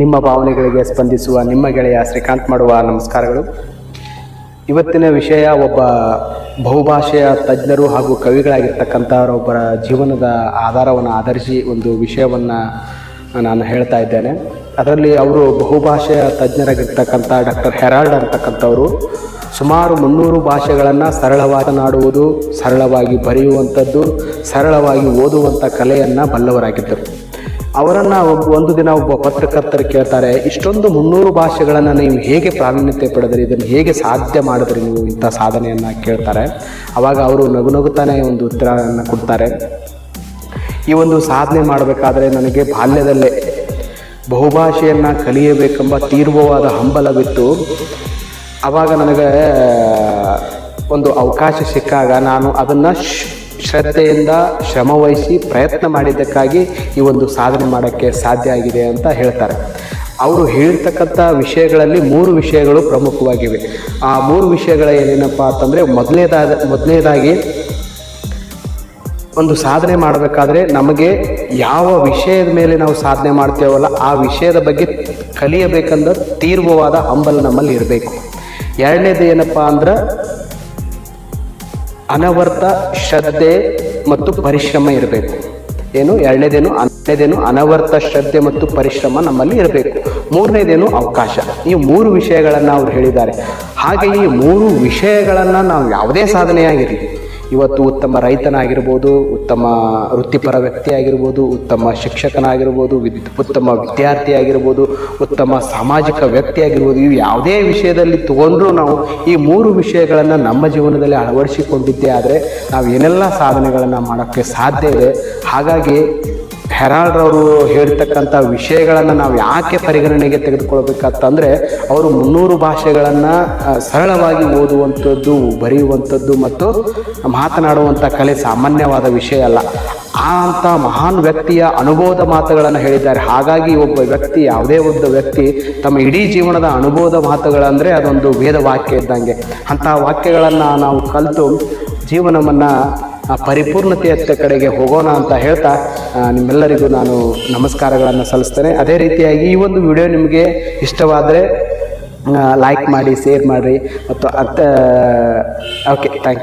ನಿಮ್ಮ ಭಾವನೆಗಳಿಗೆ ಸ್ಪಂದಿಸುವ, ನಿಮ್ಮ ಗೆಳೆಯ ಶ್ರೀಕಾಂತ್ ಮಾಡುವ ನಮಸ್ಕಾರಗಳು. ಇವತ್ತಿನ ವಿಷಯ ಒಬ್ಬ ಬಹುಭಾಷೆಯ ತಜ್ಞರು ಹಾಗೂ ಕವಿಗಳಾಗಿರ್ತಕ್ಕಂಥವರೊಬ್ಬರ ಜೀವನದ ಆಧಾರವನ್ನು ಆಧರಿಸಿ ಒಂದು ವಿಷಯವನ್ನು ನಾನು ಹೇಳ್ತಾ ಇದ್ದೇನೆ. ಅದರಲ್ಲಿ ಅವರು ಬಹುಭಾಷೆಯ ತಜ್ಞರಾಗಿರ್ತಕ್ಕಂಥ ಡಾಕ್ಟರ್ ಹೆರಾಲ್ಡ್ ಅಂತಕ್ಕಂಥವರು. ಸುಮಾರು ಮುನ್ನೂರು ಭಾಷೆಗಳನ್ನು ಸರಳವಾಗಿ ನಾಡುವುದು, ಸರಳವಾಗಿ ಬರೆಯುವಂಥದ್ದು, ಸರಳವಾಗಿ ಓದುವಂಥ ಕಲೆಯನ್ನು ಬಲ್ಲವರಾಗಿದ್ದರು. ಅವರನ್ನು ಒಬ್ಬ ಒಂದು ದಿನ ಒಬ್ಬ ಪತ್ರಕರ್ತರು ಕೇಳ್ತಾರೆ, ಇಷ್ಟೊಂದು ಮುನ್ನೂರು ಭಾಷೆಗಳನ್ನು ನೀವು ಹೇಗೆ ಪ್ರಾವೀಣ್ಯತೆ ಪಡೆದ್ರಿ, ಇದನ್ನು ಹೇಗೆ ಸಾಧ್ಯ ಮಾಡಿದ್ರಿ ನೀವು ಇಂಥ ಸಾಧನೆಯನ್ನು ಕೇಳ್ತಾರೆ. ಆವಾಗ ಅವರು ನಗು ನಗುತ್ತಾನೆ ಒಂದು ಉತ್ತರವನ್ನು ಕೊಡ್ತಾರೆ. ಈ ಒಂದು ಸಾಧನೆ ಮಾಡಬೇಕಾದ್ರೆ ನನಗೆ ಬಾಲ್ಯದಲ್ಲೇ ಬಹುಭಾಷೆಯನ್ನು ಕಲಿಯಬೇಕೆಂಬ ತೀವ್ರವಾದ ಹಂಬಲವಿತ್ತು. ಆವಾಗ ನನಗೆ ಒಂದು ಅವಕಾಶ ಸಿಕ್ಕಾಗ ನಾನು ಅದನ್ನು ಶ್ರದ್ಧೆಯಿಂದ ಶ್ರಮವಹಿಸಿ ಪ್ರಯತ್ನ ಮಾಡಿದ್ದಕ್ಕಾಗಿ ಈ ಒಂದು ಸಾಧನೆ ಮಾಡೋಕ್ಕೆ ಸಾಧ್ಯ ಆಗಿದೆ ಅಂತ ಹೇಳ್ತಾರೆ. ಅವರು ಹೇಳ್ತಕ್ಕಂಥ ವಿಷಯಗಳಲ್ಲಿ ಮೂರು ವಿಷಯಗಳು ಪ್ರಮುಖವಾಗಿವೆ. ಆ ಮೂರು ವಿಷಯಗಳ ಏನೇನಪ್ಪ ಅಂತಂದರೆ ಮೊದಲನೇದಾದ ಮೊದಲನೇದಾಗಿ ಒಂದು ಸಾಧನೆ ಮಾಡಬೇಕಾದ್ರೆ ನಮಗೆ ಯಾವ ವಿಷಯದ ಮೇಲೆ ನಾವು ಸಾಧನೆ ಮಾಡ್ತೇವಲ್ಲ ಆ ವಿಷಯದ ಬಗ್ಗೆ ಕಲಿಯಬೇಕಂದ ತೀರ್ವವಾದ ಹಂಬಲ ನಮ್ಮಲ್ಲಿ ಇರಬೇಕು. ಎರಡನೇದು ಏನಪ್ಪ ಅಂದ್ರೆ ಅನವರ್ತ ಶ್ರದ್ಧೆ ಮತ್ತು ಪರಿಶ್ರಮ ಇರಬೇಕು. ಏನು? ಎರಡನೇದೇನು? ಎರಡನೇದೇನು ಅನವರ್ತ ಶ್ರದ್ಧೆ ಮತ್ತು ಪರಿಶ್ರಮ ನಮ್ಮಲ್ಲಿ ಇರಬೇಕು. ಮೂರನೇದೇನು? ಅವಕಾಶ. ಈ ಮೂರು ವಿಷಯಗಳನ್ನು ಅವ್ರು ಹೇಳಿದ್ದಾರೆ. ಹಾಗೆ ಈ ಮೂರು ವಿಷಯಗಳನ್ನು ನಾವು ಯಾವುದೇ ಸಾಧನೆಯಾಗಿರಲಿ ಇವತ್ತು ಉತ್ತಮ ರೈತನಾಗಿರ್ಬೋದು, ಉತ್ತಮ ವೃತ್ತಿಪರ ವ್ಯಕ್ತಿ ಆಗಿರ್ಬೋದು ಉತ್ತಮ ಶಿಕ್ಷಕನಾಗಿರ್ಬೋದು ವಿದ್ ಉತ್ತಮ ವಿದ್ಯಾರ್ಥಿ ಆಗಿರ್ಬೋದು ಉತ್ತಮ ಸಾಮಾಜಿಕ ವ್ಯಕ್ತಿ ಆಗಿರ್ಬೋದು ಇವು ಯಾವುದೇ ವಿಷಯದಲ್ಲಿ ತಗೊಂಡ್ರೂ ನಾವು ಈ ಮೂರು ವಿಷಯಗಳನ್ನು ನಮ್ಮ ಜೀವನದಲ್ಲಿ ಅಳವಡಿಸಿಕೊಂಡಿದ್ದೇ ಆದರೆ ನಾವು ಏನೆಲ್ಲ ಸಾಧನೆಗಳನ್ನು ಮಾಡೋಕ್ಕೆ ಸಾಧ್ಯ ಇದೆ, ಹಾಗಾಗಿ ಹೆರಾಲ್ಡ್ರವರು ಹೇಳ್ತಕ್ಕಂಥ ವಿಷಯಗಳನ್ನು ನಾವು ಯಾಕೆ ಪರಿಗಣನೆಗೆ ತೆಗೆದುಕೊಳ್ಬೇಕಂತಂದರೆ ಅವರು ಮುನ್ನೂರು ಭಾಷೆಗಳನ್ನು ಸರಳವಾಗಿ ಓದುವಂಥದ್ದು, ಬರೆಯುವಂಥದ್ದು ಮತ್ತು ಮಾತನಾಡುವಂಥ ಕಲೆ ಸಾಮಾನ್ಯವಾದ ವಿಷಯ ಅಲ್ಲ. ಆ ಅಂಥ ಮಹಾನ್ ವ್ಯಕ್ತಿಯ ಅನುಭವದ ಮಾತುಗಳನ್ನು ಹೇಳಿದ್ದಾರೆ. ಹಾಗಾಗಿ ಒಬ್ಬ ವ್ಯಕ್ತಿ, ಯಾವುದೇ ಒಬ್ಬ ವ್ಯಕ್ತಿ ತಮ್ಮ ಇಡೀ ಜೀವನದ ಅನುಭವದ ಮಾತುಗಳಂದರೆ ಅದೊಂದು ವೇದ ವಾಕ್ಯ ಇದ್ದಂಗೆ. ಅಂಥ ವಾಕ್ಯಗಳನ್ನು ನಾವು ಕಲಿತು ಜೀವನವನ್ನು ಪರಿಪೂರ್ಣತೆಯ ಕಡೆಗೆ ಹೋಗೋಣ ಅಂತ ಹೇಳ್ತಾ ನಿಮ್ಮೆಲ್ಲರಿಗೂ ನಾನು ನಮಸ್ಕಾರಗಳನ್ನು ಸಲ್ಲಿಸ್ತೇನೆ. ಅದೇ ರೀತಿಯಾಗಿ ಈ ಒಂದು ವಿಡಿಯೋ ನಿಮಗೆ ಇಷ್ಟವಾದರೆ ಲೈಕ್ ಮಾಡಿ ಶೇರ್ ಮಾಡಿರಿ ಮತ್ತು ಅರ್ಥ ಓಕೆ ಥ್ಯಾಂಕ್ ಯು